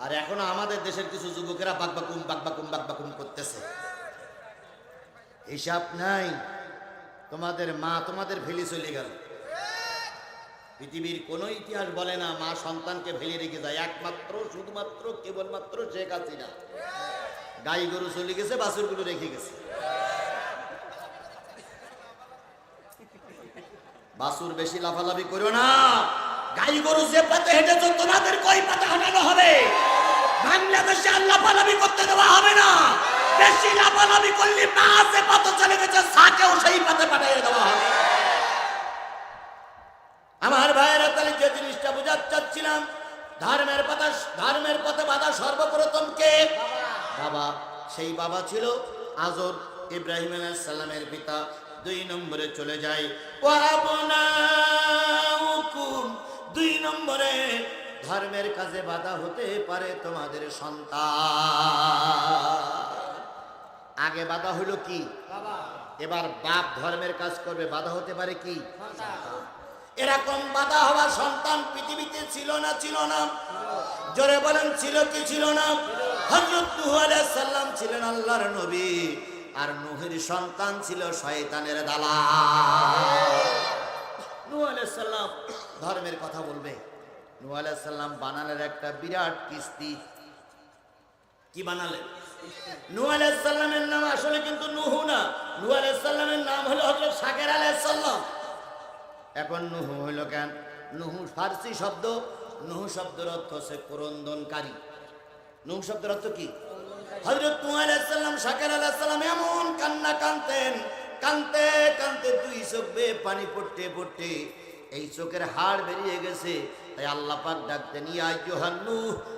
আর এখনও আমাদের দেশের কিছু যুবকেরা বাকবাকুম বাকবাকুম বাকবাকুম করতেছে। হিসাব নাই। তোমাদের মা, তোমাদের ফেলে চলে গেল। পৃথিবীর কোনো ইতিহাস বলে না, মা সন্তানকে ফেলে রেখে যায়। একমাত্র, শুধুমাত্র, কেবলমাত্র শেখ হাসিনা। গাই গরু চলে গেছে, বাছুরগুলো রেখে গেছে। বাসুর বেশি লাফালাফি করো না। গাই গরু যে পথে হেঁটেছ, তোমাদের কই পথে হাঁটানো হবে? বাংলাদেশে আর লাফালাফি করতে দেওয়া হবে না। বেশি লাফালাফি করলে মা যে পথে চলে গেছে সাকেও সেই পথে পাঠিয়ে দেওয়া হবে। আমার ভাইয়েরা, তাহলে যে জিনিসটা বোঝাতে চাচ্ছিলাম, ধর্মের পথে ধর্মের পথে বাধা সর্বপ্রথম কে? বাবা। সেই বাবা ছিল আজর ইব্রাহিম সালামের পিতা। দুই নম্বরে চলে যায় দুই নম্বরে ধর্মের কাজে বাধা হতে পারে তোমাদের সন্তান। আগে বাধা হলো কি? এবার বাপ ধর্মের কাজ করবে বাধা হতে পারে কি? এরকম বাধা হওয়া সন্তান পৃথিবীতে ছিল না ছিল না। জোরে বলেন ছিল কি ছিল না? নূহ আলাইহিস সালাম ছিলেন আল্লাহর নবী আর নূহের সন্তান ছিল শয়তানের দালা নূহ আলাইহিস সালাম। ধর্মের কথা বলবে। নূহ বানালেন একটা বিরাট কিস্তি। কি বানালেন? নূহ আলাইহিস সালামের নাম আসলে কিন্তু নুহু না। নূহ আলাইহিস সালামের নাম হলো হযরত শাকের আলাইহিস সালাম। এখন নুহু হইল কেন? নুহু ফার্সি শব্দ। নুহু শব্দের অর্থ হচ্ছে ক্রন্দনকারী। নুহু শব্দের অর্থ কি? হযরত নূহ আলাইহিস সালাম শাকের আলাইহিস এমন কান্না কানতেন কানতে কানতে দুই চোখ বেয়ে পানি পড়তে পড়তে এই চোখের হাড় বেরিয়ে গেছে। তাই আল্লাহ পাক ডাকতেন ইয়া ইয়োহান্নু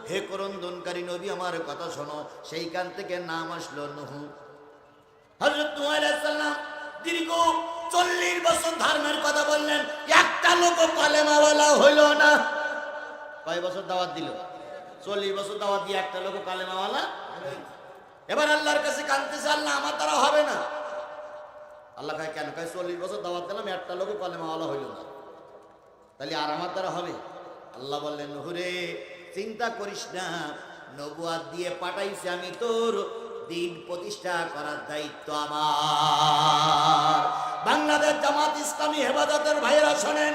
হে করন্দনকারী নবী, আমার কথা শোনো। সেইখান থেকে নাম আসলো নুহু। আলাইহিস সালাম দীর্ঘ চল্লিশ বছর ধর্মের কথা বললেন। একটা লোক কালেমাওয়ালা হইল না। কয় বছর দাওয়াত দিল? চল্লিশ বছর দাওয়াত দিয়ে একটা লোক কালেমাওয়ালা এবার আল্লাহর কাছে কানতেছে আল্লাহ, আমার দ্বারা হবে না। আল্লাহ কয়, কেন? কয়, চল্লিশ বছর দাওয়াত দিলাম, একটা লোক কালেমাওয়ালা হইল না। তাহলে আর আমার দ্বারা হবে? আল্লাহ বললেন, হুরে, চিন্তা করিস না, নবুয়াদ দিয়ে পাঠাইছি আমি তোর দিন প্রতিষ্ঠা করার দায়িত্ব আমার। বাংলাদেশ জামাত ইসলামী হেফাজতের ভাইয়েরা শোনেন,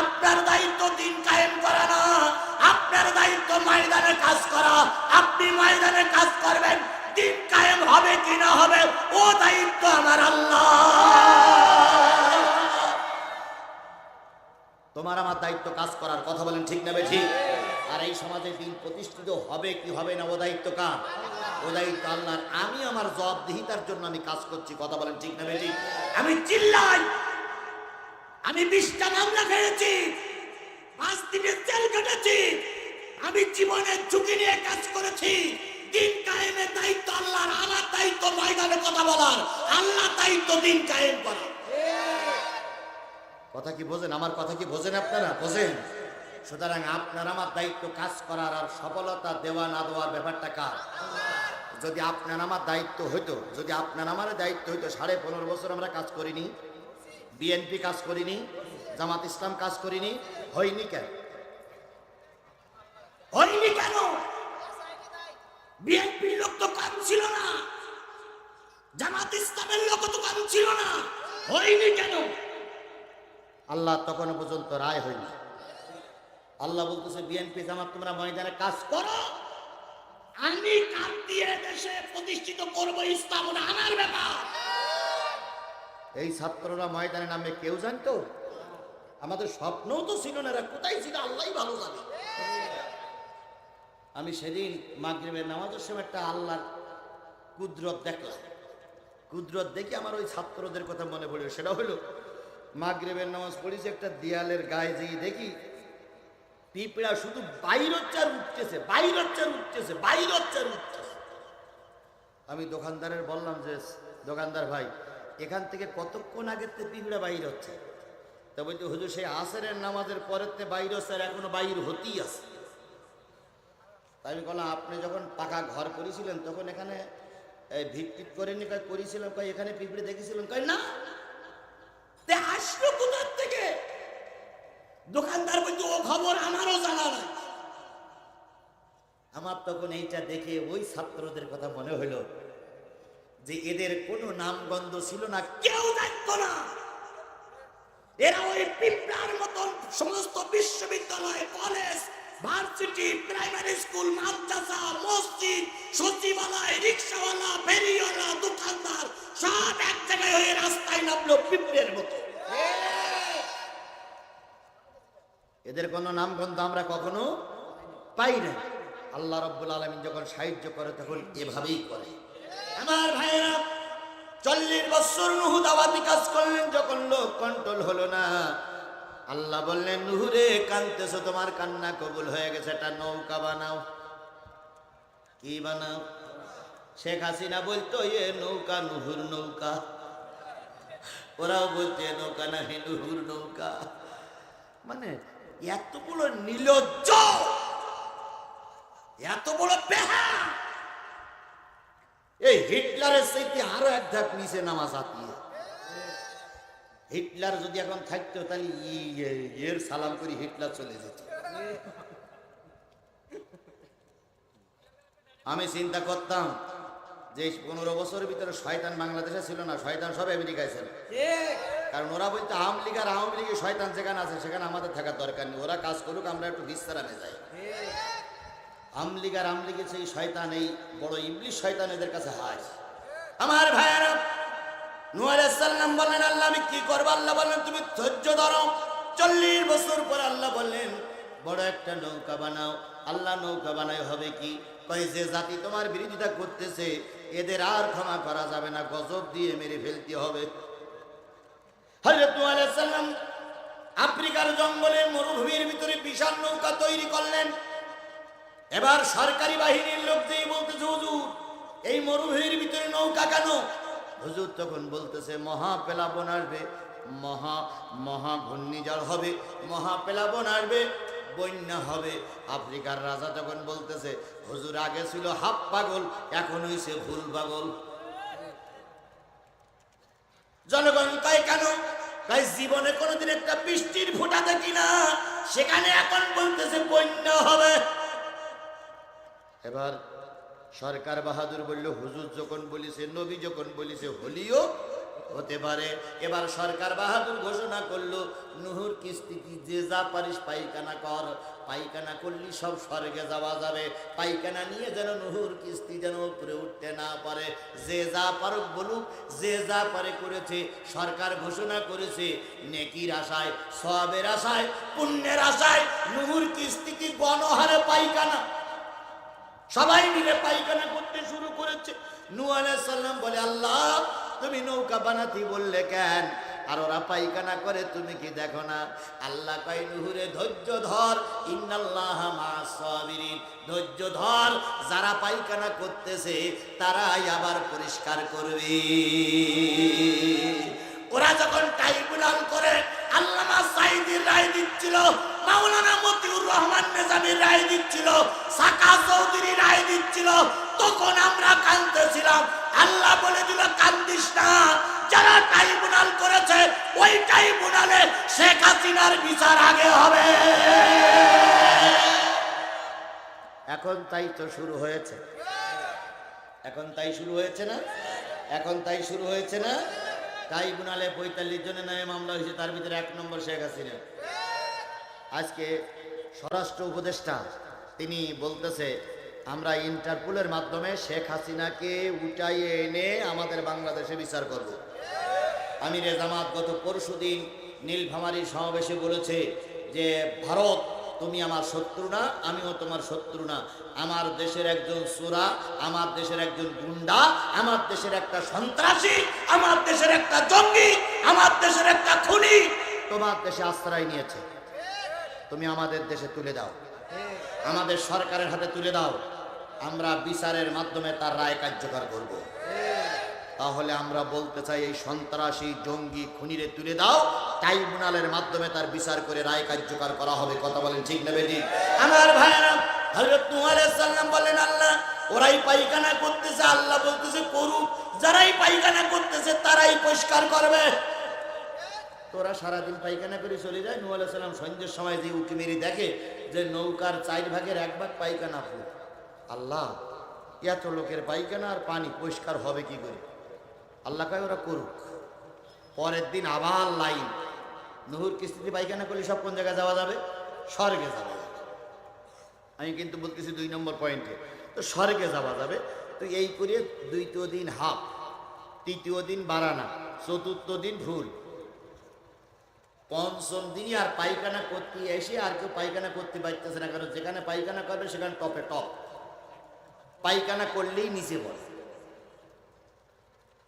আপনার দায়িত্ব দিন কায়েম করা না, আপনার দায়িত্ব ময়দানে কাজ করা। আপনি ময়দানে কাজ করবেন, দিন কায়েম হবে কি না হবে, ও দায়িত্ব আমার আল্লাহ। তোমার আমার দায়িত্ব কাজ করার কথা বলেন ঠিক না ঠিক আর এই সমাজে দিন প্রতিষ্ঠিত হবে কি হবে না, ও দায়িত্ব কার? ও দায়িত্ব আল্লাহর। আমি আমার জবাবদিহিতার জন্য আমি কাজ করছি, কথা বলেন ঠিক না ঠিক আমি চিল্লাই। আমি বিশটা মামলা খেয়েছি। পাঁচ দিনের জেল কেটেছি। আমি জীবনের ঝুঁকি নিয়ে কাজ করেছি। দিন কায়েমের দায়িত্ব আল্লাহর, আমার দায়িত্ব ময়দানে কথা বলার। আল্লাহ দায়িত্ব দিন কায়েম করা কথা কি বোঝেন? আমার কথা কি বোঝেন আপনারা? বোঝেন। সুতরাং আপনার আমার দায়িত্ব কাজ করার আর সফলতা দেওয়া না দেওয়ার ব্যাপারটা কার? যদি আপনার আমার দায়িত্ব হইতো, যদি আপনার আমার দায়িত্ব হইতো, সাড়ে পনেরো বছর আমরা কাজ করিনি, বিএনপি কাজ করিনি, জামাত ইসলাম কাজ করিনি, হয়নি কেন? হয়নি কেন? বিএনপির লোক তো কম ছিল না। জামাত ইসলামের লোক তো কম ছিল না। হয়নি কেন? আল্লাহ তখন পর্যন্ত রায় হয়নি। আল্লাহ বলতেছে বিএনপি জামাত, তোমরা ময়দানে কাজ করো। আমি কাজ দিয়ে দেশে প্রতিষ্ঠিত করব ইসলাম আনার ব্যাপার। এই ছাত্ররা ময়দানে নামে কেউ জানতো? আমাদের স্বপ্নও তো ছিল না এরা কোথায় ছিল আল্লাহই ভালো জানে। আমি সেদিন মাগরিবের নামাজের সময় একটা আল্লাহর কুদরত দেখলাম। কুদরত দেখে আমার ওই ছাত্রদের কথা মনে পড়ল, সেটা হলো মাগরিবের নামাজ পড়েছি, একটা দেয়ালের গায়ে যেয়ে দেখি, পিঁপড়া শুধু বাইরচ্চার উঠতেছে বাইরচ্চার উঠতেছে বাইরচ্চার উঠতেছে। আমি দোকানদারের বললাম যে, দোকানদার ভাই, এখান থেকে কতক্ষণ আগের থেকে পিঁপড়া বাইর হচ্ছে? তা বলছি, হুজুর, সেই আসরের নামাজের পরের থেকে বাইর হচ্ছে আর এখনও বাইর হতেই আছে। আমি বললাম, আপনি যখন পাকা ঘর করেছিলেন, তখন এখানে ভিত্তিক করেনি কয় করেছিলাম কয়, এখানে পিঁপড়ে দেখেছিলাম কয়, না। আসলো কোথার থেকে? দোকানদার বলতো ও খবর আমারও জানা নাই। আমার তখন এইটা দেখে ওই ছাত্রদের কথা মনে হলো যে এদের কোনো নামগন্ধ ছিল না, কেউ জানতো না। এরা ওই পিঁপড়ার মতন সমস্ত বিশ্ববিদ্যালয়, কলেজ ভার্সিটি প্রাইমারি স্কুল মাদ্রাসা মসজিদ সচিবালয় রিক্সাওয়ালা ফেরিওয়ালা দোকানদার সব এক জায়গায় হয়ে রাস্তায় নামলো পিঁপড়ের মতো। এদের কোনো নামগন্ধ আমরা কখনো পাই না আল্লাহ রব্বুল আলমিন যখন সাহায্য করে তখন এভাবেই করে। আমার ভাইয়েরা চল্লিশ বছর নুহু দাওয়াতি কাজ করলেন যখন লোক কন্ট্রোল হলো না আল্লাহ বললেন নুহুরে কানতেছো তোমার কান্না কবুল হয়ে গেছে, একটা নৌকা বানাও। কি বানাও? শেখ হাসিনা বলতো, এ নৌকা নুহুর নৌকা। ওরাও বলছে নৌকা না হে নুহুর নৌকা। মানে এত বড় নির্লজ্জ এত বড় বেহা এই হিটলারের সাথে আরও এক ধাপ নিচে নামা জাতীয় হিটলার যদি এখন থাকতো তাহলে এর সালাম করে হিটলার চলে যেত। আমি চিন্তা করতাম যে পনেরো বছরের ভিতরে শয়তান বাংলাদেশে ছিল না শয়তান সব আমেরিকায় ছিল। কারণ ওরা বলতো আওয়ামী লীগ আর আওয়ামী লীগের শয়তান যেখানে আছে সেখানে আমাদের থাকার দরকার নেই। ওরা কাজ করুক আমরা একটু বিশ্রামে যাই। আমলিগ আর আমলিগের সেই শয়তান এই বড় ইংলিশ শয়তান এদের কাছে হাজ আমার ভাইয়েরা নুয়ালাম বললেন, আল্লাহ, আমি কি করব? আল্লাহ বললেন, তুমি ধৈর্য ধরো। চল্লিশ বছর পর আল্লাহ বললেন, বড় একটা নৌকা বানাও। আল্লাহ, নৌকা বানাই হবে কি? কয়, যে জাতি তোমার বিরোধিতা করতেছে, এদের আর ক্ষমা করা যাবে না, গজব দিয়ে মেরে ফেলতে হবে। হজরত সাল্লাম আফ্রিকার জঙ্গলে মরুভূমির ভিতরে বিশাল নৌকা তৈরি করলেন। এবার সরকারি বাহিনীর লোক যেই বলতেছে, হুজুর, এই মরুভূমির ভিতরে নৌকা কেন? হুজুর তখন বলতেছে, মহা পেলাবন আসবে, মহা মহা ঘূর্ণিঝড় হবে, মহা পেলাবন আসবে, বন্যা হবে। আফ্রিকার রাজা তখন বলতেছে, হুজুর আগে ছিল হাফ পাগল, এখন হইছে ফুল পাগল। জনগণ, তাই কেন? তাই জীবনে কোনোদিন একটা বৃষ্টির ফোঁটা দেখি না। সেখানে এখন বলতেছে, বন্যা হবে। এবার সরকার বাহাদুর বলল, হুজুর যখন বলিছে, নবী যখন বলিছে, হলিও হতে পারে। এবার সরকার বাহাদুর ঘোষণা করল, নুহুর কিস্তি কি যে যা পারিস পাইখানা কর। পাইখানা করলি সব স্বর্গে যাওয়া যাবে। পাইখানা নিয়ে যেন নুহুর কিস্তি যেন উপরে উঠতে না পারে। যে যা পারুক বলুক, যে যা পারে করেছে। সরকার ঘোষণা করেছে, নেকির আশায়, সবের আশায়, পুণ্যের আশায় নুহুর কিস্তি কি গণহারে পাইখানা সবাই মিলে পায়খানা করতে শুরু করেছে। নু বলে, আল্লাহ, তুমি নৌকা বানাতে বললে কেন? আর ওরা পায়খানা করে, তুমি কি দেখো না? আল্লাহ কয়, নুহুরে, ধৈর্য ধর, ইন্নাল্লাহ ধৈর্য ধর, যারা পায়খানা করতেছে, তারাই আবার পরিষ্কার করবে। ওরা যখন ট্রাইব্যুনাল করে সাইদির রায় দিচ্ছিল মাওলানা মতিউর রহমান নেজামির রায় দিচ্ছিল, সাকা চৌধুরী রায় দিচ্ছিল। তখন আমরা কান্দতেছিলাম আল্লাহ বলে দিল, কান্দিস না। যারা ট্রাইব্যুনাল করেছে, ওই ট্রাইব্যুনালে শেখ হাসিনার বিচার আগে হবে। এখন তাই তো শুরু হয়েছে। এখন তাই শুরু হয়েছে না? এখন তাই শুরু হয়েছে না? গুনালে পঁয়তাল্লিশ জনের নামে মামলা হয়েছে, তার ভিতরে এক নম্বর শেখ হাসিনা। আজকে স্বরাষ্ট্র উপদেষ্টা, তিনি বলতেছে, আমরা ইন্টারপোলের মাধ্যমে শেখ হাসিনাকে উঠাইয়ে এনে আমাদের বাংলাদেশে বিচার করব। আমি রেজামাত গত পরশু দিন নীলফামারীর সমাবেশে বলেছে যে, ভারত, তুমি আমার শত্রু না, আমিও তোমার শত্রু না। আমার দেশের একজন সুরা, আমার দেশের একজন গুন্ডা, আমার দেশের একটা সন্ত্রাসী, আমার দেশের একটা জঙ্গি, আমার দেশের একটা খুনি তোমার দেশে আশ্রয় নিয়েছে। তুমি আমাদের দেশে তুলে দাও। আমাদের সরকারের হাতে তুলে দাও। আমরা বিচারের মাধ্যমে তার রায় কার্যকর করব। তাহলে আমরা বলতে চাই, এই সন্ত্রাসী জঙ্গি খুনিরে তুলে দাও। ট্রাইব্যুনালের মাধ্যমে তার বিচার করে রায় কার্যকর করা হবে। কথা বলেন ঠিক না বেটি? আমার ভাইয়েরা সালাম বলেন আল্লাহ, ওরাই পায়খানা করতেছে, আল্লাহ বলতেছে, করুক। যারাই পায়খানা করতেছে, তারাই পরিষ্কার করবে। তোরা সারাদিন পায়খানা করে চলে যায়। নূ সালাম সন্ধ্যের সময় যে উঁকি মেরে দেখে যে নৌকার চার ভাগের এক ভাগ পায়খানা ফুল আল্লাহ, এত লোকের পায়খানা আর পানি পরিষ্কার হবে কি করে? আল্লাহ কয়, ওরা করুক। পরের দিন আবার লাইন। নহর কিস্তিতে পায়খানা করলে সব কোন জায়গায় যাওয়া যাবে? স্বর্গে যাওয়া যাবে। আমি কিন্তু বলতেছি দুই নম্বর পয়েন্টে। তো স্বর্গে যাওয়া যাবে। তো এই করে দ্বিতীয় দিন হাফ, তৃতীয় দিন বারানা, চতুর্থ দিন ভুল। পঞ্চম দিনই আর পায়খানা করতে এসে আর কেউ পায়খানা করতে পারতেছে না, কারণ যেখানে পায়খানা করবে সেখানে টপে টপ পায়খানা করলেই নিচে পড়ে।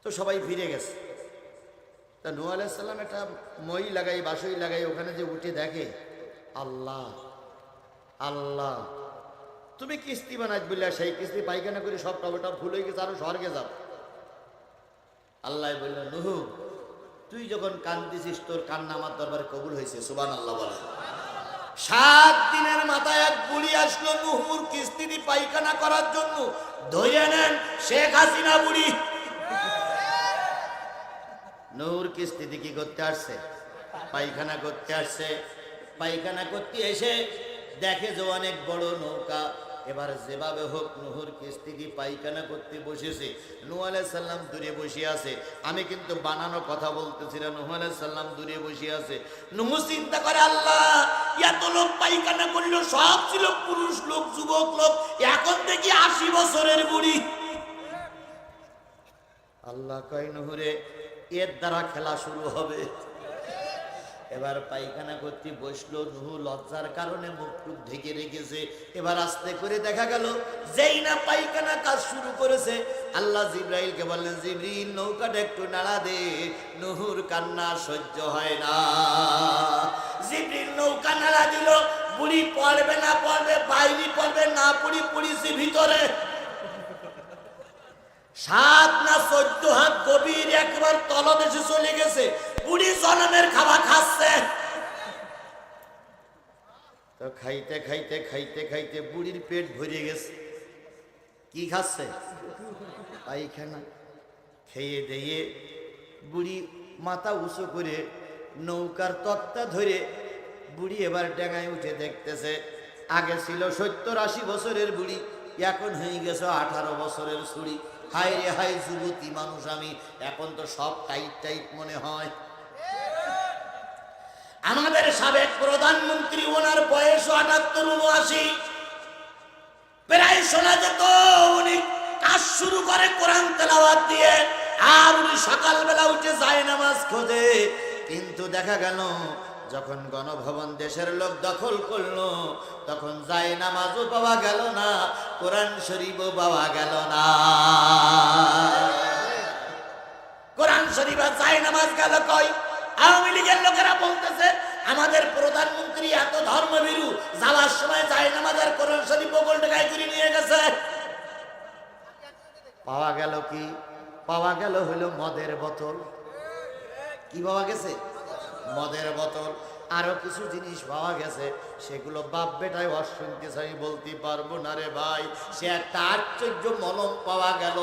তো সবাই ফিরে গেছে। তা নু আলাইসাল্লাম একটা মই লাগাই বাসই লাগাই, ওখানে যে উঠে দেখে, আল্লাহ আল্লাহ, তুমি কিস্তি বানাজ বললে সেই কিস্তি পায়খানা করে সব টবে টপ ফুল হয়ে গেছে, আরও স্বর্গে যাব আল্লাহ বলল, নুহু তুই যখন কান্দিছিস, তোর কান্না আমার দরবারে কবুল হয়েছে সুবান আল্লাহ বলে সাত দিনের মাথায় এক বুড়ি আসলো নুহুর কিস্তি পায়খানা করার জন্য। ধরে নেন, শেখ হাসিনা বুড়ি। নূর কিস্তিতে কি করতে আসছে? পায়খানা করতে আসছে। পায়খানা করতে এসে দেখে যে অনেক বড় নৌকা। এবার যেভাবে হোক নুহুর কিস্তিটি পায়খানা করতে বসেছে নু সাল্লাম দূরে বসে আছে। আমি কিন্তু বানানো কথা বলতেছি না, নুহ সাল্লাম দূরে বসে আছে। নুহু চিন্তা করে, আল্লাহ, এত লোক পায়খানা করল, সব ছিল পুরুষ লোক, যুবক লোক, এখন দেখি আশি বছরের বুড়ি। আল্লাহ কয়, নহরে, এর দ্বারা খেলা শুরু হবে। এবার পায়খানা করতে বসল নুহু লজ্জার কারণে মুখ টুক ঢেকে রেখেছে। এবার আস্তে করে দেখা গেল, যেই না পায়খানা কাজ শুরু করেছে। আল্লাহ জিব্রাইলকে বললেন জিব্রিল নৌকাটা একটু নাড়া দে, নুহুর কান্না সহ্য হয় না। জিব্রিল নৌকা নাড়া দিল, বুড়ি পড়বে না পড়বে, বাইরে পড়বে না পুড়ি পুড়িছি ভিতরে। সাত না চোদ্দ হাত গভীর একবার তলদেশে চলে গেছে। বুড়ি জনমের খাবার খাচ্ছে। তো খাইতে খাইতে খাইতে খাইতে বুড়ির পেট ভরে গেছে। কি খাচ্ছে? পায়খানা। খেয়ে দিয়ে বুড়ি মাথা উঁচু করে নৌকার তক্তা ধরে বুড়ি এবার ডেঙায় উঠে দেখতেছে, আগে ছিল সত্তর আশি বছরের বুড়ি, এখন হয়ে গেছে আঠারো বছরের ছুরি হাই রে হাই যুবতী মানুষ আমি, এখন তো সব টাইট টাইট মনে হয়। আমাদের সাবেক প্রধানমন্ত্রী, ওনার বয়স আটাত্তর, উনআশি। প্রায় শোনা যেত উনি কাজ শুরু করে কোরআন তেলাওয়াত দিয়ে, আর উনি সকালবেলা উঠে যায় নামাজ খোঁজে। কিন্তু দেখা গেল, যখন গণভবন দেশের লোক দখল করল, তখন যায় নামাজও পাওয়া গেল না, কোরআন শরীফও পাওয়া গেল না। কোরআন শরীফ যায় নামাজ গেল কই? আওয়ামী লীগের লোকেরা বলতেছে, আমাদের প্রধানমন্ত্রী এত ধর্মভীরু, যাওয়ার সময় যায় নামাজ আর কোরআন শরীফ বগল টাকায় করে নিয়ে গেছে। পাওয়া গেল কি? পাওয়া গেল হলো মদের বোতল। কি পাওয়া গেছে? মদের বোতল। আরও কিছু জিনিস পাওয়া গেছে, সেগুলো বাপ বেটায় অশুনতে চাই বলতে পারব না রে ভাই। সে একটা আশ্চর্য মলম পাওয়া গেল,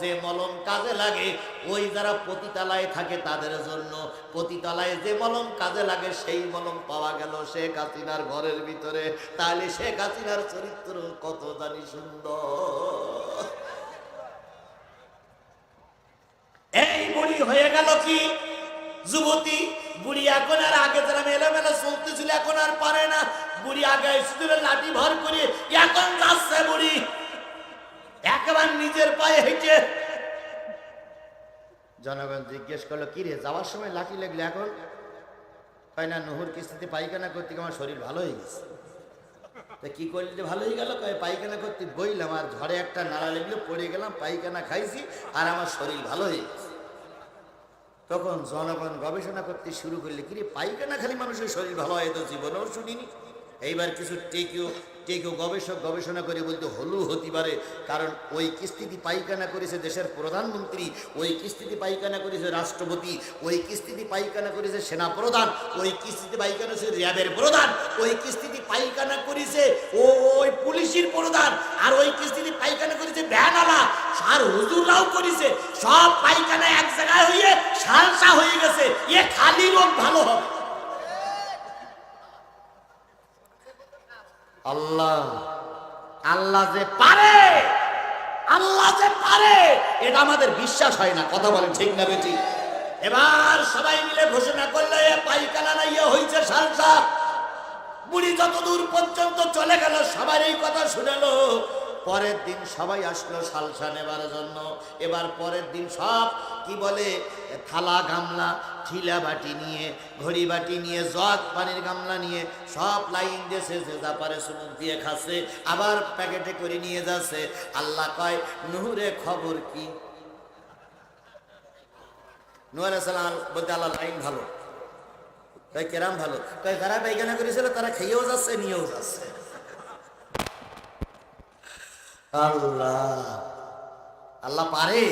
যে মলম কাজে লাগে, ওই যারা পতিতালায় থাকে তাদের জন্য। পতিতালায় যে মলম কাজে লাগে, সেই মলম পাওয়া গেল শেখ হাসিনার ঘরের ভিতরে। তাহলে শেখ হাসিনার চরিত্র কত জানি সুন্দর। এই বুড়ি হয়ে গেল কি? যুবতী বুড়ি এখন আর আগে যারা মেলামেলা চলতেছিল এখন আর পারে না। বুড়ি আগে এসেছিল লাঠি ভর করে, এখন যাচ্ছে বুড়ি। একবার নিজের পায়ে হেঁটে। জনগণ জিজ্ঞেস করল, কি রে, যাওয়ার সময় লাঠি লাগলে এখন? কয়, না, নহর কিস্তিতে পায়খানা করতে আমার শরীর ভালো হয়ে গেছে। তা কি করলি যে ভালো হয়ে গেল? কয়, পায়খানা করতে বইলাম, আর ঝড়ে একটা নাড়া লেগলো, পড়ে গেলাম, পায়খানা খাইছি, আর আমার শরীর ভালো হয়ে গেছে। তখন জনগণ গবেষণা করতে শুরু করলে, কিরে, পায়খানা খালি মানুষের শরীর ভালো হয় তো জীবনেও শুনিনি? এইবার কিছু টেকেও টেকেও গবেষক গবেষণা করে বলতে হলু হতে পারে, কারণ ওই কিস্তিতে পায়খানা করেছে দেশের প্রধানমন্ত্রী, ওই কিস্তিতে পায়খানা করেছে রাষ্ট্রপতি, ওই কিস্তিতে পায়খানা করেছে সেনা প্রধান ওই কিস্তিতে পায়খানা করেছে র্যাবের প্রধান, ওই কিস্তিতে পায়খানা করেছে ও ওই পুলিশের প্রধান, আর ওই কিস্তিতে পায়খানা করেছে ভ্যানালা আর হুজুররাও করেছে, সব পায়খানা এক জায়গায় হয়ে সালসা হয়ে গেছে, এ খালি রোগ ভালো হবে। আল্লাহ আল্লাহ যে পারে, আল্লাহ যে পারে, এটা আমাদের বিশ্বাস হয় না, কথা বলেন ঠিক না বেটি। এবার সবাই মিলে ঘোষণা করলে, এ পাইখানা না ইয়ে হয়েছে সালসা। বুড়ি যতদূর পর্যন্ত চলে গেল সবার এই কথা শুনেলো। পরের দিন সবাই আসলো সালসা নেবার জন্য। এবার পরের দিন সব, কি বলে, থালা গামলা, ঠিলা বাটি নিয়ে, ঘড়ি বাটি নিয়ে, জগ পানির গামলা নিয়ে, সব লাইন দিয়েছে যে যা পারে সুমুখ দিয়ে খাচ্ছে, আবার প্যাকেটে করে নিয়ে যাচ্ছে। আল্লাহ কয় নুহুরে খবর কি? নুয়ার সালাম বলতে, আল্লাহ, লাইন ভালো। তাই কেরাম ভালো? তাই যারা পায়খানা করেছিল, তারা খেয়েও যাচ্ছে, নিয়েও যাচ্ছে। আল্লাহ। পারে।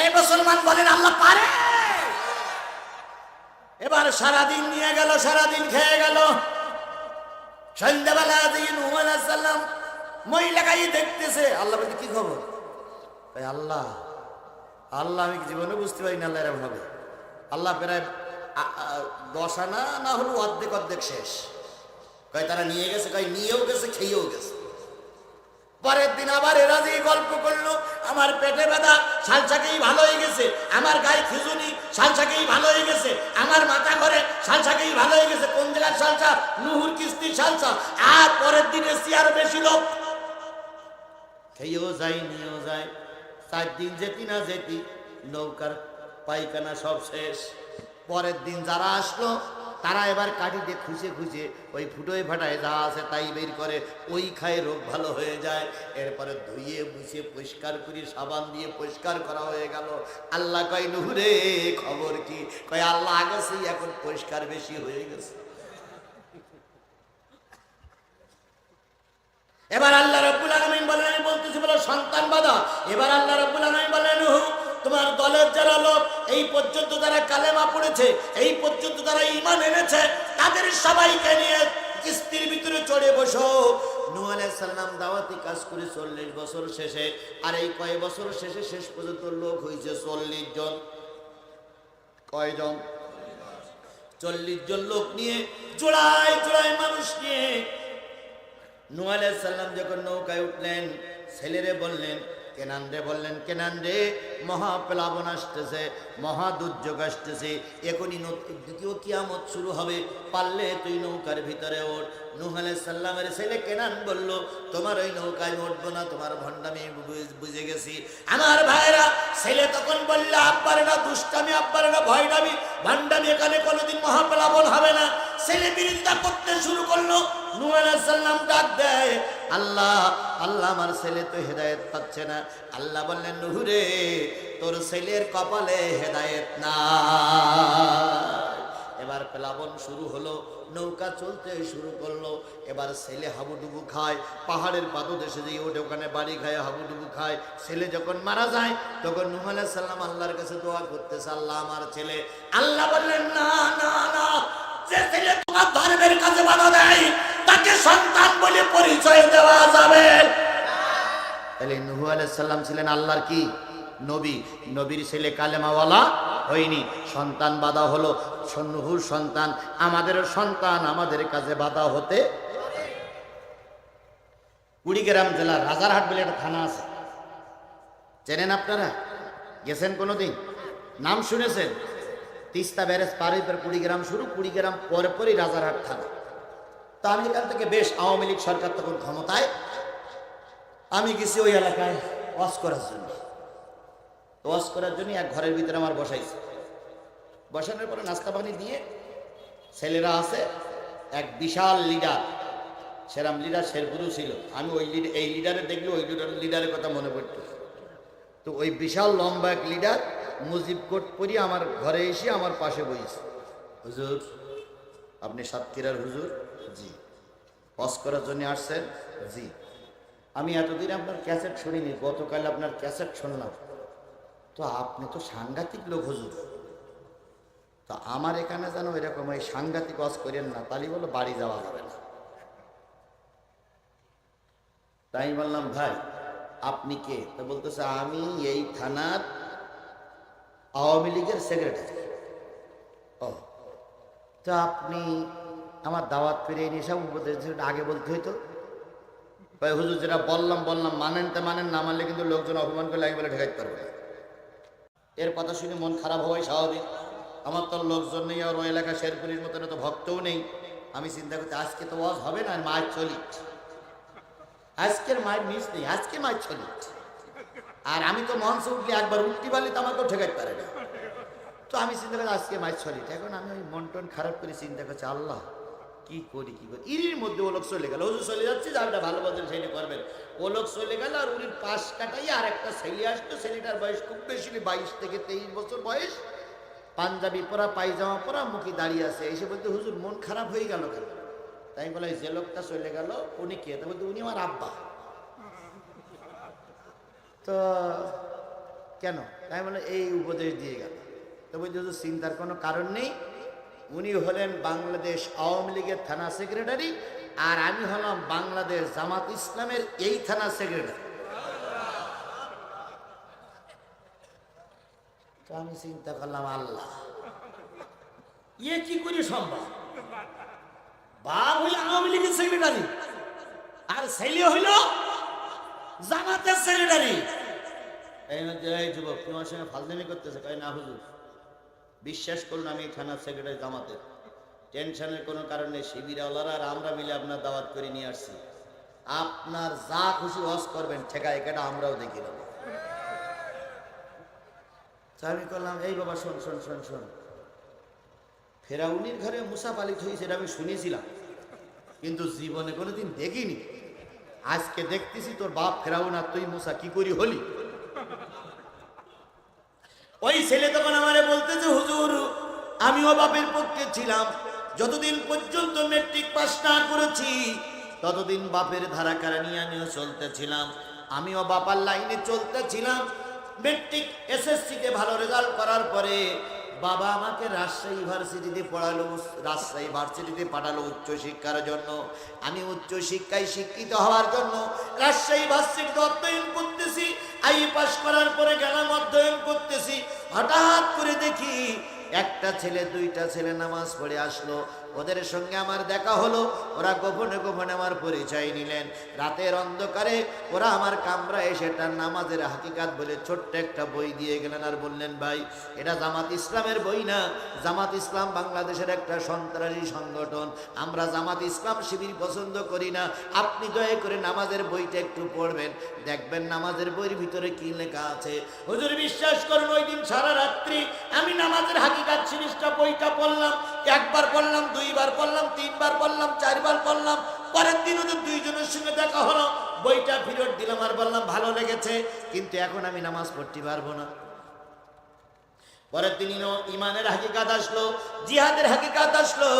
এই মুসলমান বলেন আল্লাহ পারে। এবার সারাদিন নিয়ে গেল, সারাদিন খেয়ে গেল। সন্ধ্যাবেলা দিন সাল্লাম মহিলাকাই দেখতেছে, আল্লাহ বলতে কি খবর? তাই আল্লাহ আল্লাহ আমি জীবনে বুঝতে পারি না আল্লাহ এরকম হবে। আল্লাহ প্রায় দশ আনা না হলো অর্ধেক অর্ধেক শেষ। কয় তারা নিয়ে গেছে, কয় নিয়েও গেছে, খেয়েও গেছে। পরের দিন আবার এরা যে গল্প করল, আমার পেটে ব্যথা সালসাকেই ভালো হয়ে গেছে। আমার গায়ে খিজুনি সালসাকেই ভালো হয়ে গেছে। আমার মাথা ঘরে সালসাকেই ভালো হয়ে গেছে। কোন জায়গার সালসা নুহুর কিস্তি সালসা আর পরের দিন আরও বেশি লোক। খেয়েও যায়, নিয়েও যায়। চার দিন যেতি না যেতি, নৌকার পায়খানা সব শেষ। পরের দিন যারা আসলো তারা এবার কাটিতে খুঁজে খুঁজে ওই ফুটোয় ফাটায় যা আছে তাই বের করে ওই খায় রোগ ভালো হয়ে যায়। এরপরে ধুয়ে মুছে পরিষ্কার করে সাবান দিয়ে পরিষ্কার করা হয়ে গেল। আল্লাহ কয় নুহুরে খবর কি? কয় আল্লাহ আগেছেই এখন পরিষ্কার বেশি হয়ে গেছে। এবার আল্লাহ রব্বুল আলমিন বলেন আমি বলতেছি বলো সন্তান বাধা এবার আল্লাহ রব্বুল আলমিন বলেন "নুহু, তোমার দলের যারা লোক, এই পর্যন্ত তারা কালেমা পড়েছে, এই পর্যন্ত তারা ইমান এনেছে, তাদের সবাইকে নিয়ে কিস্তির ভিতরে চড়ে বসো। চল্লিশ জন। চল্লিশ জন লোক নিয়ে, জোড়ায় মানুষ নিয়ে। সালাম যখন নৌকায় উঠলেন, ছেলেরে বললেন কেনান রে বললেন, কেনান রে, মহা প্লাবন আসতেছে, মহা দুর্যোগ আসতেছে, এখনই দ্বিতীয় কিয়ামত শুরু হবে, পারলে তুই নৌকার ভিতরে ওঠ। নূহ সালামের ছেলে কেনান বলল, তোমার ওই নৌকায় উঠবো না, তোমার ভণ্ডামি বুঝে গেছি। আমার ভাইরা ছেলে তখন বললে, আব্বারে না, দুষ্টামি, আব্বারে না ভয় নামি ভণ্ডামি এখানে কোনোদিন মহাপ্লাবন হবে না। ছেলে বিরোধিতা করতে শুরু করল, নূহ দেয় আল্লাহ আল্লাহ আমার ছেলে তো হেদায়েত পাচ্ছে না। আল্লাহ বললেন, নুহুরে, তোর ছেলের কপালে হেদায়েত না এবার প্লাবন শুরু হলো, নৌকা চলতে শুরু করল। এবার ছেলে হাবুডুবু খায়, পাহাড়ের পাদদেশে যেয়ে ওঠে ওখানে বাড়ি খায়, হাবুডুবু খায়। ছেলে যখন মারা যায়, তখন নুহ সালাম আল্লাহর কাছে দোয়া করতেছে, আল্লাহ আমার ছেলে। আল্লাহ বললেন, না না না, যে ছেলে তোমার ধর্মের কাছে বাধা দেয় তাকে সন্তান বলে পরিচয় দেওয়া যাবে। তাহলে নুহু আলাইহিস সালাম ছিলেন আল্লাহর কি? নবী। নবীর ছেলে কালেমাওয়ালা হয়নি। সন্তান বাধা হলো। নুহুর সন্তান আমাদের সন্তান, আমাদের কাছে বাধা হতে কুড়িগ্রাম জেলার রাজারহাট বলে একটা থানা আছে। চেনেন আপনারা? গেছেন কোনোদিন? নাম শুনেছেন? তিস্তা ব্যারেজ পর কুড়িগ্রাম শুরু। কুড়িগ্রাম পরে পরই রাজারহাট থানা। তো আমি এখান থেকে বেশ আওয়ামী লীগ সরকার তখন ক্ষমতায়। আমি গেছি ওই এলাকায় ওয়াশ করার জন্য। ওয়াশ করার জন্য এক ঘরের ভিতরে আমার বসাইছে। বসানোর পরে নাস্তা পানি দিয়ে ছেলেরা আছে, এক বিশাল লিডার। সেরাম লিডার শেরপুরু ছিল। আমি ওই লিডার এই লিডারে দেখলে ওই লিডার লিডারের কথা মনে পড়তো। তো ওই বিশাল লম্বা এক লিডার মুজিব কোট পরি আমার ঘরে এসে আমার পাশে বইছে। হুজুর, আপনি সাতক্ষীরার হুজুর? পজ করার জন্য আসছেন? জি। আমি এতদিন আপনার ক্যাসেট শুনিনি, গতকাল আপনার ক্যাসেট শুনলাম। তো আপনি তো সাংঘাতিক লোক হুজুর। তো আমার এখানে যেন এরকম ওই সাংঘাতিক ওয়াজ করেন না, তাহলে বলো বাড়ি যাওয়া যাবে না। তাই বললাম, ভাই, আপনি কে? তো বলতেছে, আমি এই থানার আওয়ামী লীগের সেক্রেটারি ও। তো আপনি আমার দাওয়াত ফিরে নিয়ে সব উপদেশ আগে বলতে হইতো। ভাই হুজুর, যেটা বললাম বললাম, মানেন তে মানেন, না মানলে কিন্তু লোকজন অপমান করলে আমি বলে ঠেকাইতে পারব। এর কথা শুনে মন খারাপ হওয়াই স্বাভাবিক। আমার তো লোকজন নেই, আর ওই এলাকা শেরপুরির মতন তো ভক্তও নেই। আমি চিন্তা করছি আজকে তো ওয়াজ হবে না মায়ের চলি। আজকের মায়ের মিস নেই, আজকে মায়ের চলি। আর আমি তো মঞ্চ উঠলে একবার উঠতে পারলে তো আমাকেও ঠেকাইতে পারে না। তো আমি চিন্তা করছি আজকে মায়ের চলি এখন আমি ওই মন টন খারাপ করে চিন্তা করছি, আল্লাহ। কি করি কি করি? ইরির মধ্যে ও লোক চলে গেল। যে চলে যাচ্ছে, যারটা ভালো বদল ছেলে করবেন। ও লোক চলে গেল আর উনির পাশ কাটাই আর একটা ছেলে আসতো ছেলেটার বয়স খুব বেশি বাইশ থেকে তেইশ বছর বয়স। পাঞ্জাবি পরা, পায়জামা পরা, মুখে দাঁড়িয়ে আছে। এসে বলতে, হুজুর, মন খারাপ হয়ে গেল কেন? তাই বলে যে লোকটা চলে গেল, উনি কে? তা বলতে, উনি আমার আব্বা। তো কেন? তাই বলে এই উপদেশ দিয়ে গেল। তো বলতে, হুজুর, চিন্তার কোনো কারণ নেই। উনি হলেন বাংলাদেশ আওয়ামী লীগের থানা সেক্রেটারি, আর আমি হলাম বাংলাদেশ জামাত ইসলামের এই থানা সেক্রেটারি। আমি চিন্তা করলাম, আল্লাহ ইয়ে কি করে সম্ভব? বাপ হইল আওয়ামী লীগের সেক্রেটারি, আর ছেলে হইল জামাতের সেক্রেটারি। এই যুবক, তোমার সঙ্গে ফালদামি করতেছে, কয় না হুজুর? বিশ্বাস করুন, আমি থানার সেক্রেটারি জামাতের। টেনশনের কোনো কারণে শিবিরাওয়ালারা আর আমরা মিলে আপনার দাওয়াত করে নিয়ে আসছি। আপনার যা খুশি হস করবেন ঠেকা একাটা আমরাও দেখি নেব। আমি করলাম, এই বাবা, শোন শোন শোন শোন। ফেরাউনির ঘরে মুসা পালিত হয়েছে এটা আমি শুনেছিলাম, কিন্তু জীবনে কোনোদিন দেখিনি। আজকে দেখতেছি তোর বাপ ফেরাউন আর তুই মুসা, কি করি হলি? ওই ছেলে তখন আমারে বলতেছে, হুজুর, আমিও বাপের পক্ষে ছিলাম। যতদিন পর্যন্ত মেট্রিক পাস না করেছি, ততদিন বাপের ধারা কারা নিয়ে আমিও চলতেছিলাম। আমিও বাপার লাইনে চলতেছিলাম। মেট্রিক এসএসসিতে ভালো রেজাল্ট করার পরে বাবা আমাকে রাজশাহী ইউনিভার্সিটিতে পড়ালো, রাজশাহী ভার্সিটিতে পাঠালো উচ্চ শিক্ষার জন্য। আমি উচ্চ শিক্ষায় শিক্ষিত হওয়ার জন্য রাজশাহী ভার্সিটিতে অধ্যয়ন করতেছি। আই পাস করার পরে গেলাম, অধ্যয়ন করতেছি। হঠাৎ করে দেখি একটা ছেলে, দুইটা ছেলে নামাজ পড়ে আসলো। ওদের সঙ্গে আমার দেখা হলো, ওরা গোপনে গোপনে আমার পরিচয় নিলেন। রাতের অন্ধকারে ওরা আমার কামরা এসে তার নামাজের হাকিকাত বলে ছোট্ট একটা বই দিয়ে গেলেন আর বললেন, ভাই, এটা জামাত ইসলামের বই না। জামাত ইসলাম বাংলাদেশের একটা সন্ত্রাসী সংগঠন। আমরা জামাত ইসলাম শিবির পছন্দ করি না। আপনি দয়া করে নামাজের বইটা একটু পড়বেন। দেখবেন নামাজের বইয়ের ভিতরে কি লেখা আছে। হুজুর, বিশ্বাস করুন, ওই দিন সারা রাত্রি আমি নামাজের হাকিকাত সিরিজটা বইটা পড়লাম। একবার পড়লাম দুইবার পড়লাম তিনবার পড়লাম চারবার পড়লাম পরের দিন ওদের দুইজনের সঙ্গে দেখা হলো। বইটা ফেরত দিলাম আর বললাম, ভালো লেগেছে, কিন্তু এখন আমি নামাজ পড়তে পারব না। পরের দিন ইমানের হাকিকাত আসলো, জিহাদের হাকিকাত আসলো।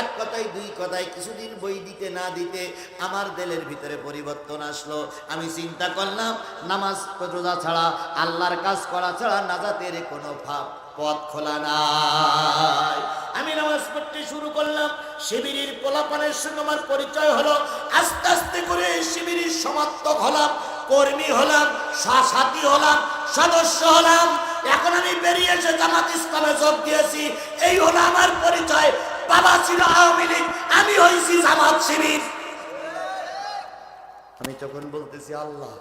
এক কথায়, দুই কথায় কিছুদিন বই দিতে না দিতে আমার দেলের ভিতরে পরিবর্তন আসলো। আমি চিন্তা করলাম, নামাজ রোজা ছাড়া, আল্লাহর কাজ করা ছাড়া নাজাতের কোনো ভাব পথ খোলা নাই। আমি নামাজ পড়তে শুরু করলাম, শিবিরের পোলাপানের সঙ্গে আমার পরিচয় হলো। আস্তে আস্তে করে শিবিরের সমাপ্তক হলাম, কর্মী হলাম সাথী হলাম, সদস্য হলাম। এখন আমি বেরিয়ে এসে জামাত ইসলামে যোগ দিয়েছি। এই হলো আমার পরিচয়। বাবা ছিল আওয়ামী লীগ, আমি হয়েছি জামাত শিবির। আমি তখন বলতেছি, আল্লাহ,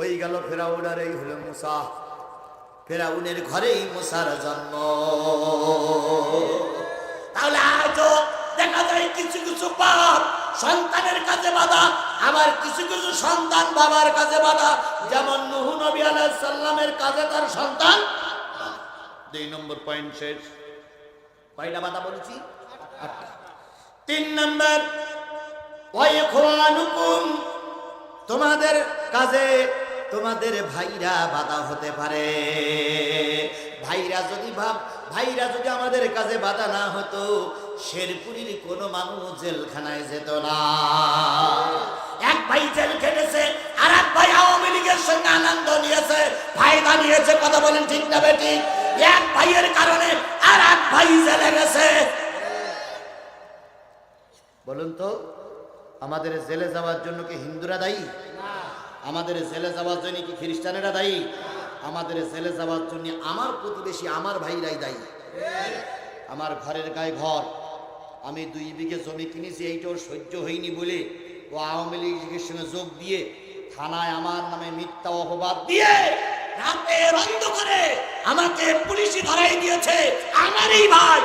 ওই গেল ফেরাউন এই হলো মুসা। ফেরাউনের ঘরেই মুসার জন্ম। তাহলে আজও দেখা যায় কিছু কিছু বাপ সন্তানের কাছে বাধা, আবার কিছু কিছু সন্তান বাবার কাছে বাধা। যেমন নুহু নবী সাল্লামের কাছে তার সন্তান দুই নম্বর পয়েন্ট শেষ। কয়টা বাধা বলেছি? তিন নম্বর তোমাদের কাজে তোমাদের ভাইরা বাধা হতে পারে। ভাইরা যদি ভাব, ভাইরা যদি আমাদের কাজে বাধা না হতো, শেরপুরির কোনো মানুষ জেলখানায় যেত না। এক ভাই জেল খেটেছে আর এক ভাই আওয়ামী লীগের সঙ্গে আনন্দ নিয়েছে ফায়দা নিয়েছে কথা বলেন ঠিক না বেটি? এক ভাইয়ের কারণে আর এক ভাই জেলে গেছে। বলুন তো, আমাদের জেলে যাওয়ার জন্য কি হিন্দুরা দায়ী? আমাদের জেলে যাওয়ার জন্য কি খ্রিস্টানেরা দায়ী? আমাদের জেলে যাওয়ার জন্য আমার প্রতিবেশী, আমার ভাইরাই দায়ী। আমার ঘরের গায়ে ঘর। আমি দুই বিঘে জমি কিনেছি, এইটাও সহ্য হয়নি বলে ও আওয়ামী লীগের সঙ্গে যোগ দিয়ে থানায় আমার নামে মিথ্যা অপবাদ দিয়ে রাতের অন্ধকারে আমাকে পুলিশই ধরাই দিয়েছে, আমারই ভাই।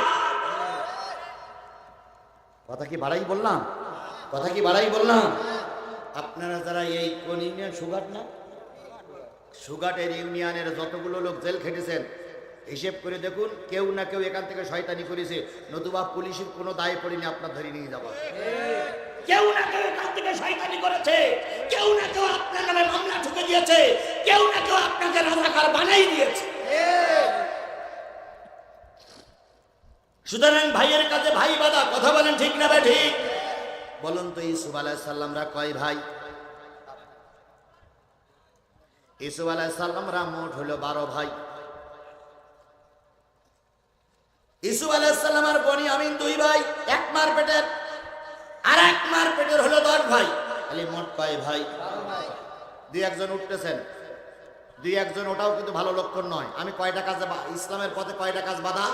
কথা কি বাড়াই বললাম? কথা কি বাড়াই বললাম? আপনারা যারা এই কোন ইউনিয়ন? সুগাট না? সুগাটের ইউনিয়নের যতগুলো লোক জেল খেটেছেন, হিসেব করে দেখুন, কেউ না কেউ এখান থেকে শয়তানি করেছে। নতুবা পুলিশের কোনো দায় পড়েনি আপনার ধরে নিয়ে যাব কেউ না কেউ এখান থেকে শয়তানি করেছে। কেউ না কেউ আপনার নামে মামলা ঠুকে দিয়েছে। কেউ না কেউ আপনাকে রাজাকার বানাই দিয়েছে। সুতরাং ভাইয়ের কাছে ভাই বাদা কথা বলেন ঠিক না ভাই, ঠিক? বলুন তো ইসুফ আলাহ সাল্লামরা কয় ভাই? ইসুফ আলাহ সাল্লামরা মোট হলো বারো ভাই। ইসুফ আলাহ সাল্লাম আর বনি আমিন দুই ভাই, এক মার পেটের, আর এক মার পেটের হলো দশ ভাই। খালি মোট কয় ভাই? দুই একজন উঠতেছেন। দুই একজন ওটাও কিন্তু ভালো লক্ষণ নয়। আমি কয়টা কাজে ইসলামের পথে কয়টা কাজ বাধা?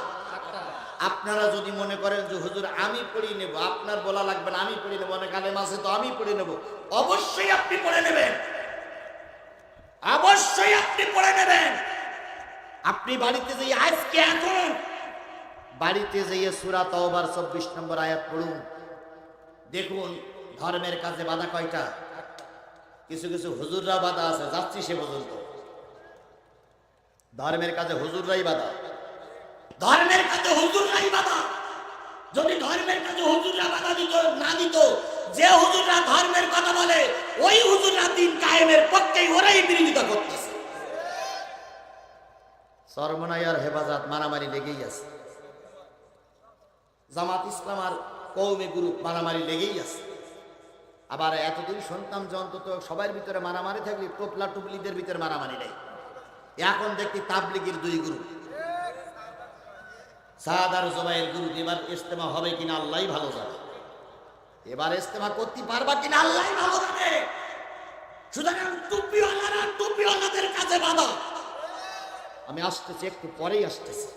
আপনারা যদি মনে করেন যে, হুজুর, আমি পড়ি নেব, আপনার বলা লাগবে না, আমি পড়ি নেব অনেক আলেম আছে তো আমি পড়ে নেব। অবশ্যই আপনি পড়ে নেবেন। অবশ্যই আপনি পড়ে নেবেন। আপনি বাড়িতে যেয়ে আজকে এখন বাড়িতে যেয়ে সুরা তওবার চব্বিশ নম্বর আয়াত পড়ুন। দেখুন, ধর্মের কাজে বাধা কয়টা? কিছু কিছু হুজুররা বাধা আছে, যাচ্ছি সে পর্যন্ত। ধর্মের কাজে হুজুররাই বাধা। ধর্মের কাজে হুজুররাই বাধা যদি ধর্মের কাছে হুজুররা বাধা দিত, না দিত, যে হুজুররা ধর্মের কথা বলে, ওই হুজুররা দিন কায়েমের পক্ষেই ওরাই বিরোধিতা করতেছে। সরমনাই আর হেফাজত মারামারি লেগেই আছে। জামাত ইসলাম আর কৌমে গ্রুপ মারামারি লেগেই আছে। আবার এতদিন শুনতাম যে অন্তত সবার ভিতরে মারামারি থাকলে টোপলা টুপলিদের ভিতরে মারামারি নেই। এখন দেখি তাবলিগের দুই গ্রুপ। সাদ আর জবাইয়ের গ্রুপ এবার ইস্তেমা হবে কিনা আল্লাহ ভালো জানে। এবার ইস্তেমা করতে পারবা কিনা আল্লাহ ভালো জানে। সুতরাং কাছে আমি আসতেছি, একটু পরেই আসতেছি।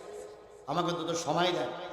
আমাকে তো সময় দেন